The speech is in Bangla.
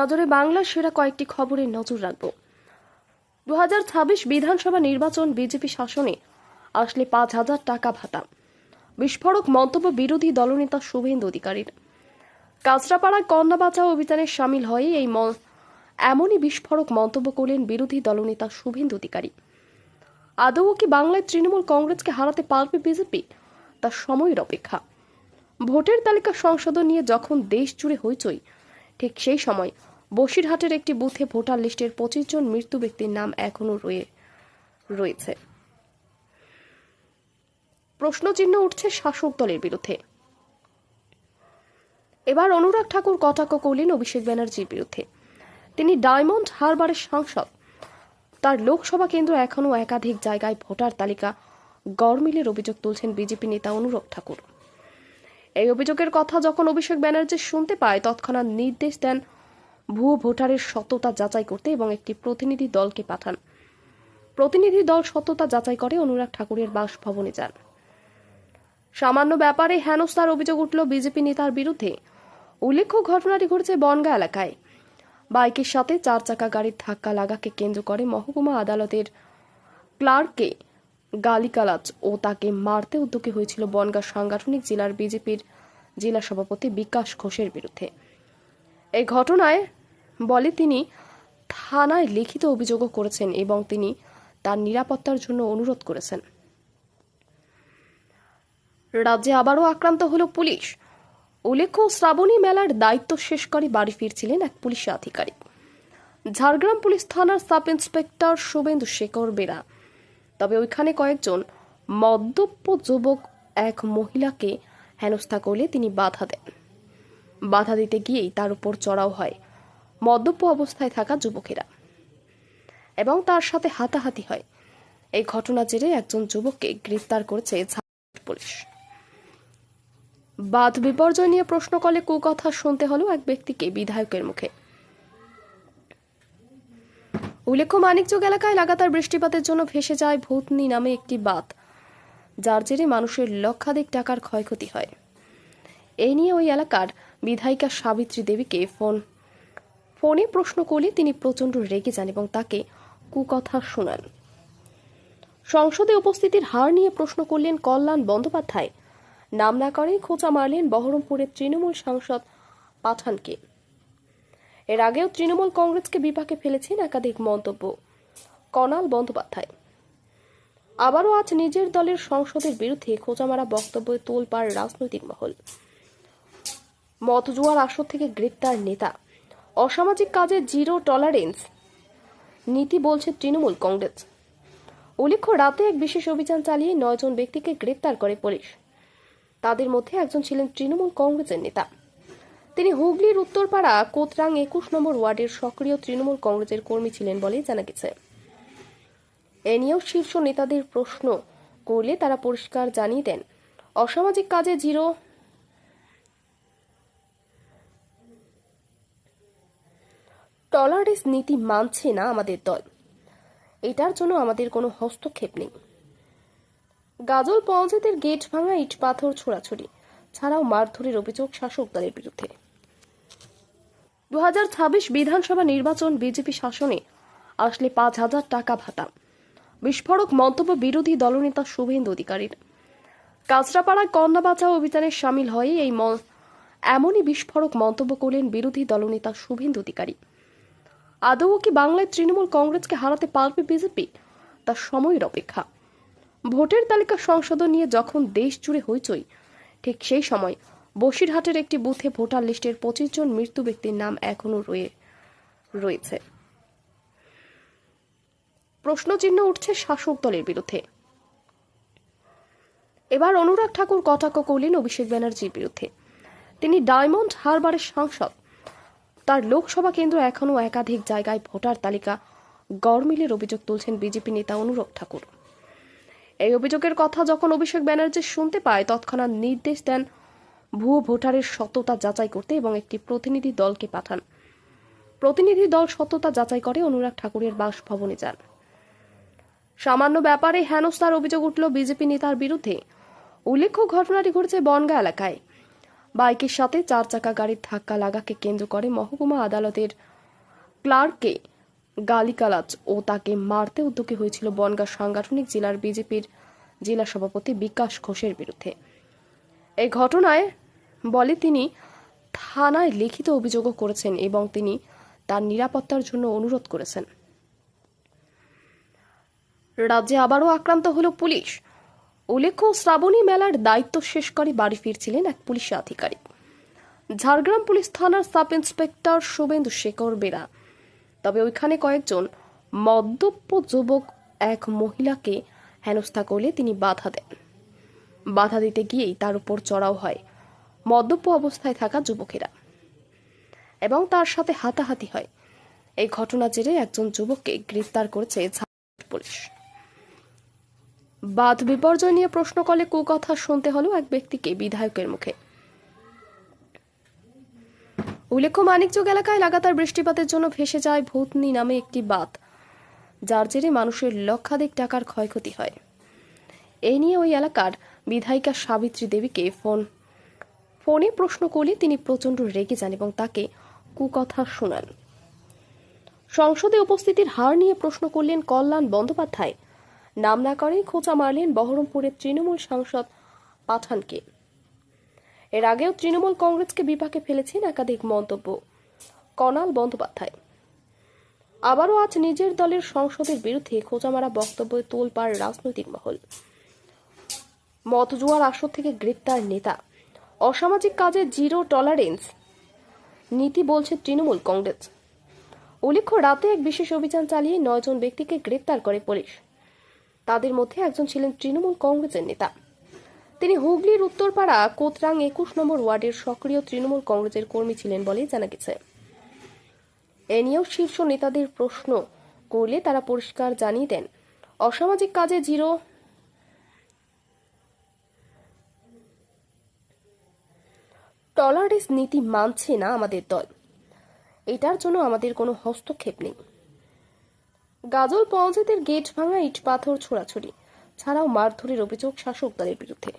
নজরে বাংলার সেরা কয়েকটি খবরে নজর রাখব। দু হাজার ছাব্বিশ বিধানসভা নির্বাচন বিজেপি শাসনে আসলে পাঁচ হাজার টাকা ভাতা। বিস্ফোরক মন্তব্য বিরোধী দলনেতা শুভেন্দু অধিকারীর। কাঁচরাপাড়ায় কন্যা বাঁচাও অভিযানে সামিল হয়ে এই এমনই বিস্ফোরক মন্তব্য করলেন বিরোধী দলনেতা শুভেন্দু অধিকারী। আদৌ কি বাংলায় তৃণমূল কংগ্রেসকে হারাতে পারবে বিজেপি? তার সময়ের অপেক্ষা। ভোটের তালিকা সংশোধন নিয়ে যখন দেশ জুড়ে হইচই, ঠিক সেই সময় বসিরহাটের একটি বুথে ভোটার লিস্টের পঁচিশ জন মৃত্যু ব্যক্তির নাম এখনও রয়ে, রয়েছে। প্রশ্নচিহ্ন উঠছে শাসক দলের বিরুদ্ধে। এবার অনুরাগ ঠাকুর, কটাক্ষ করলেন অভিষেক ব্যানার্জির বিরুদ্ধে। তিনি ডায়মন্ড হারবারের সাংসদ। তার লোকসভা কেন্দ্র এখনও একাধিক জায়গায় ভোটার তালিকা গড়মিলের অভিযোগ তুলছেন বিজেপি নেতা অনুরাগ ঠাকুর। এই অভিযোগের কথা যখন অভিষেক ব্যানার্জি শুনতে পায়, তৎক্ষণাৎ নির্দেশ দেন ভুয়ো ভোটারের সততা যাচাই করতে এবং একটি প্রতিনিধি দলকে পাঠান। প্রতিনিধি দল সততা যাচাই করে অনুরাগ ঠাকুরের বাসভবনে যান। সামান্য ব্যাপারে হেনস্থার অভিযোগ উঠল বিজেপি নেতার বিরুদ্ধে। উল্লেখ্য, ঘটনাটি ঘটেছে বনগা এলাকায়। বাইকের সাথে চার চাকা গাড়ির ধাক্কা লাগাকে কেন্দ্র করে মহকুমা আদালতের ক্লার্ককে গালিকালাজ ও তাকে মারতে উদ্যোগী হয়েছিল বনগাঁ সাংগঠনিক জেলার বিজেপির জেলা সভাপতি বিকাশ ঘোষের বিরুদ্ধে। এই ঘটনায় বলে তিনি থানায় লিখিত অভিযোগও করেছেন এবং তিনি তার নিরাপত্তার জন্য অনুরোধ করেছেন। রাজ্যে আবারও আক্রান্ত হল পুলিশ। উল্লেখ্য, শ্রাবণী মেলার দায়িত্ব শেষ করে বাড়ি ফিরছিলেন এক পুলিশ আধিকারিক। ঝাড়গ্রাম পুলিশ থানার সাব ইন্সপেক্টর শুভেন্দু শেখর বেরা। তবে ওইখানে কয়েকজন মদ্যপ যুবক এক মহিলাকে হেনস্থা করলে তিনি বাধা দেন। বাধা দিতে গিয়েই তার উপর চড়াও হয়। মদ্যপ অবস্থায় থাকা যুবকেরা। এবং তার সাথে হাতাহাতি হয়। এই ঘটনা জেরে একজন যুবককে গ্রেফতার করেছে পুলিশ। বাদ বিপর্যয় নিয়ে প্রশ্ন করলে কুকথা শুনতে হলো এক ব্যক্তিকে বিধায়কের মুখে। উল্লেখ্য, মানিকযোগ এলাকায় লাগাতার বৃষ্টিপাতের জন্য ভেসে যায় ভূতনি নামে একটি বাঁধ, যার জেরে মানুষের লক্ষাধিক টাকার ক্ষয়ক্ষতি হয়। এই নিয়ে ওই এলাকার বিধায়িকা সাবিত্রী দেবীকে ফোন ফোনে প্রশ্ন করলে তিনি প্রচণ্ড রেগে যান এবং তাকে কুকথা শোনান। সংসদে উপস্থিতির হার নিয়ে প্রশ্ন করলেন কল্যাণ বন্দ্যোপাধ্যায়। নাম না করেই খোঁচা মারলেন বহরমপুরের তৃণমূল সাংসদ পাঠানকে। এর আগেও তৃণমূল কংগ্রেসকে বিপাকে ফেলেছেন একাধিক মন্তব্য কনাল বন্দ্যোপাধ্যায়। আবারও আজ নিজের দলের সংসদের বিরুদ্ধে খোঁচামারা বক্তব্যে তোলপাড় রাজনৈতিক মহল। মত জুয়ার আসর থেকে গ্রেপ্তার নেতা অসামাজিক কাজে জিরো টলারেন্স নীতি বলছে তৃণমূল কংগ্রেস। উল্লেখ্য, রাতে এক বিশেষ অভিযান চালিয়ে নয়জন ব্যক্তিকে গ্রেপ্তার করে পুলিশ। তাদের মধ্যে একজন ছিলেন তৃণমূল কংগ্রেসের নেতা। তিনি হুগলির উত্তরপাড়া, কোতরাং একুশ নম্বর ওয়ার্ডের সক্রিয় তৃণমূল কংগ্রেসের কর্মী ছিলেন বলে জানা গেছে। এ নিয়েও শীর্ষ নেতাদের প্রশ্ন করলে তারা পরিষ্কার জানিয়ে দেন, অসামাজিক কাজে জিরো টলারেন্স নীতি মানছে না আমাদের দল। এটার জন্য আমাদের কোনো হস্তক্ষেপ নেই। গাজল পঞ্চায়েতের গেট ভাঙা ইট পাথর ছোড়াছুড়ি ছাড়াও মারধরের অভিযোগ শাসক দলের বিরুদ্ধে। দুহাজার ছাব্বিশ বিধানসভা নির্বাচন বিজেপি শাসনে আসলে পাঁচ হাজার টাকা ভাতা। বিস্ফোরক মন্তব্য বিরোধী দলনেতা শুভেন্দু অধিকারীর। কাঁচরাপাড়ায় কন্যা বাঁচাও অভিযানে সামিল হয়ে এই এমনই বিস্ফোরক মন্তব্য করলেন বিরোধী দলনেতা শুভেন্দু অধিকারী। আদৌ কি বাংলায় তৃণমূল কংগ্রেসকে হারাতে পারবে বিজেপি? তার সময়ের অপেক্ষা। ভোটের তালিকা সংশোধন নিয়ে যখন দেশ জুড়ে হইচই, ঠিক সেই সময় বসিরহাটের একটি বুথে ভোটার লিস্টের পঁচিশ জন মৃত্যু ব্যক্তির নাম এখনও রয়ে, রয়েছে। প্রশ্নচিহ্ন উঠছে শাসক দলের বিরুদ্ধে। এবার অনুরাগ ঠাকুর, কটাক্ষ করলেন অভিষেক ব্যানার্জির বিরুদ্ধে। তিনি ডায়মন্ড হারবারের সাংসদ। তার লোকসভা কেন্দ্র এখনও একাধিক জায়গায় ভোটার তালিকা। গড়মিলের অভিযোগ তুলছেন বিজেপি নেতা অনুরাগ ঠাকুর। এই অভিযোগের কথা যখন অভিষেক ব্যানার্জি শুনতে পায়, তৎক্ষণাৎ নির্দেশ দেন ভুয়ো ভোটারের সততা যাচাই করতে এবং একটি প্রতিনিধি দলকে পাঠান। প্রতিনিধি দল সততা যাচাই করে, অনুরাগ ঠাকুরের বাসভবনে যান। সামান্য ব্যাপারে হেনস্থার অভিযোগ উঠল বিজেপি নেতার বিরুদ্ধে। উল্লেখ্য ঘটনাটি ঘটেছে বনগা এলাকায়। বাইকের সাথে চার চাকা গাড়ির ধাক্কা লাগাকে কেন্দ্র করে মহকুমা আদালতের ক্লার্ককে গালিগালাজ ও তাকে মারতে উদ্যোগী হয়েছিল বনগাঁ সাংগঠনিক জেলার বিজেপির জেলা সভাপতি বিকাশ ঘোষের বিরুদ্ধে। এই ঘটনায় বলে তিনি থানায় লিখিত অভিযোগও করেছেন এবং তিনি তার নিরাপত্তার জন্য অনুরোধ করেছেন। রাজ্যে আবারও আক্রান্ত হলো পুলিশ। উল্লেখ্য, শ্রাবণী মেলার দায়িত্ব শেষ করে বাড়ি ফিরছিলেন এক পুলিশ আধিকারিক। ঝাড়গ্রাম পুলিশ থানার সাব ইন্সপেক্টর শুভেন্দু শেখর বেরা। তবে ওইখানে কয়েকজন মদ্যপ যুবক এক মহিলাকে হেনস্থা করলে তিনি বাধা দেন। বাধা দিতে গিয়েই তার উপর চড়াও হয় মদ্যপ অবস্থায় থাকা যুবকেরা। এবং তার সাথে হাতাহাতি হয়। এই ঘটনা জেরে একজন যুবককে গ্রেফতার করেছে বাদ বিপর্যয় নিয়ে প্রশ্ন করলে কুকথা শুনতে হলো এক ব্যক্তিকে বিধায়কের মুখে। উল্লেখ্য মানিকযোগ এলাকায় লাগাতার বৃষ্টিপাতের জন্য ভেসে যায় ভূতনি নামে একটি বাঁধ, যার জেরে মানুষের লক্ষাধিক টাকার ক্ষয়ক্ষতি হয়। এই নিয়ে ওই এলাকার বিধায়িকা সাবিত্রী দেবীকে ফোন, ফোনে প্রশ্ন করলে তিনি প্রচণ্ড রেগে যান এবং তাকে কুকথা শোনান। সংসদে উপস্থিতির হার নিয়ে প্রশ্ন করলেন কল্যাণ বন্দ্যোপাধ্যায়। নাম না করেই খোঁচা মারলেন বহরমপুরের তৃণমূল সাংসদ পাঠানকে। এর আগেও তৃণমূল কংগ্রেসকে বিপাকে ফেলেছেন একাধিক মন্তব্য। কনাল বন্দ্যোপাধ্যায়। আবারও আজ নিজের দলের সংসদের বিরুদ্ধে খোঁচামারা বক্তব্যে তোলপাড় রাজনৈতিক মহল। মতজুয়ার আসর থেকে গ্রেপ্তার নেতা। অসামাজিক কাজে জিরো টলারেন্স। নীতি বলছে তৃণমূল কংগ্রেস। উল্লেখ্য, রাতে এক বিশেষ অভিযান চালিয়ে নয়জন ব্যক্তিকে গ্রেপ্তার করে পুলিশ। তাদের মধ্যে একজন ছিলেন তৃণমূল কংগ্রেসের নেতা। তিনি হুগলির উত্তরপাড়া কোতরাং একুশ নম্বর ওয়ার্ডের সক্রিয় তৃণমূল কংগ্রেসের কর্মী ছিলেন বলে জানা গেছে। এ নিয়েও শীর্ষ নেতাদের প্রশ্ন করলে তারা পরিষ্কার জানিয়ে দেন, অসামাজিক কাজে জিরো। টলারেন্স নীতি মানছে না আমাদের দল। এটার জন্য আমাদের কোনো হস্তক্ষেপ নেই। গাজল পঞ্চায়েতের গেট ভাঙা ইট পাথর ছোড়াছড়ি ছাড়াও মারধরের অভিযোগ শাসক দলের বিরুদ্ধে।